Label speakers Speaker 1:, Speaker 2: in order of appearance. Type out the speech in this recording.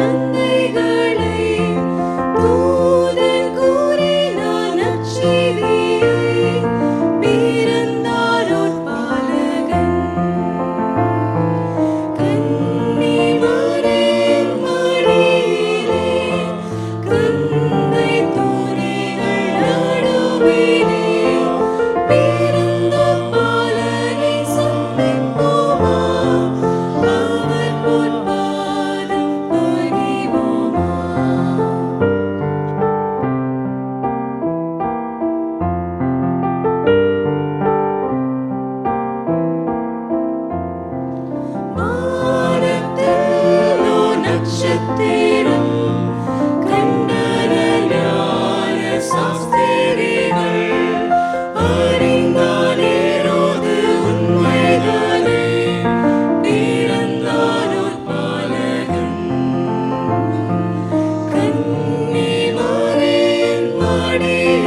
Speaker 1: காத்தனர் தூதன் கூறினார் நற்செய்தியை, Lord